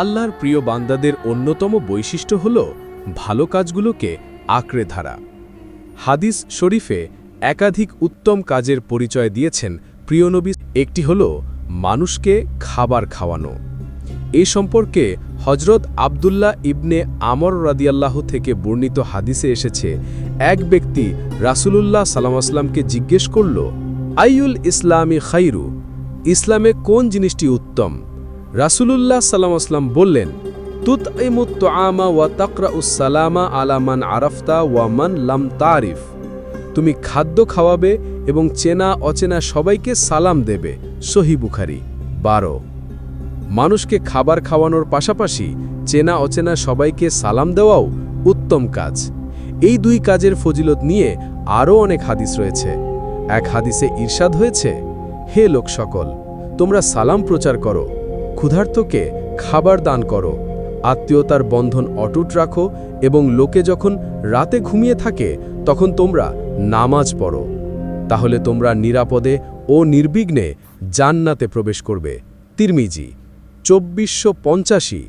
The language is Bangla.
আল্লাহর প্রিয় বান্দাদের অন্যতম বৈশিষ্ট্য হল ভালো কাজগুলোকে আঁকড়ে ধারা। হাদিস শরীফে একাধিক উত্তম কাজের পরিচয় দিয়েছেন প্রিয় নবী। একটি হল মানুষকে খাবার খাওয়ানো। এ সম্পর্কে হজরত আবদুল্লাহ ইবনে আমর রাদিয়াল্লাহ থেকে বর্ণিত হাদিসে এসেছে, এক ব্যক্তি রাসূলুল্লাহ সাল্লাম আসলামকে জিজ্ঞেস করল আইউল ইসলামী খাইরু ইসলামে কোন জিনিসটি উত্তম? রাসূলুল্লাহ সাল্লাম আসলাম বললেন তুত ইমুত আমা ওয়া তাকরা উসালামা আলামান আরাফতা ওয়া মান লাম তারিফ তুমি খাদ্য খাওয়াবে এবং চেনা অচেনা সবাইকে সালাম দেবে। সহি বুখারি, বারো। মানুষকে খাবার খাওয়ানোর পাশাপাশি চেনা অচেনা সবাইকে সালাম দেওয়াও উত্তম কাজ। এই দুই কাজের ফজিলত নিয়ে আরও অনেক হাদিস রয়েছে। এক হাদিসে ঈর্ষাদ হয়েছে, হে লোক সকল তোমরা সালাম প্রচার করো ক্ষুধার্তকে খাবার দান করো, আত্মীয়তার বন্ধন অটুট রাখো এবং লোকে যখন রাতে ঘুমিয়ে থাকে, তখন তোমরা নামাজ পড়ো। তাহলে তোমরা নিরাপদে ও নির্বিঘ্নে জান্নাতে প্রবেশ করবে। তিরমিজি, চব্বিশশো পঞ্চাশি।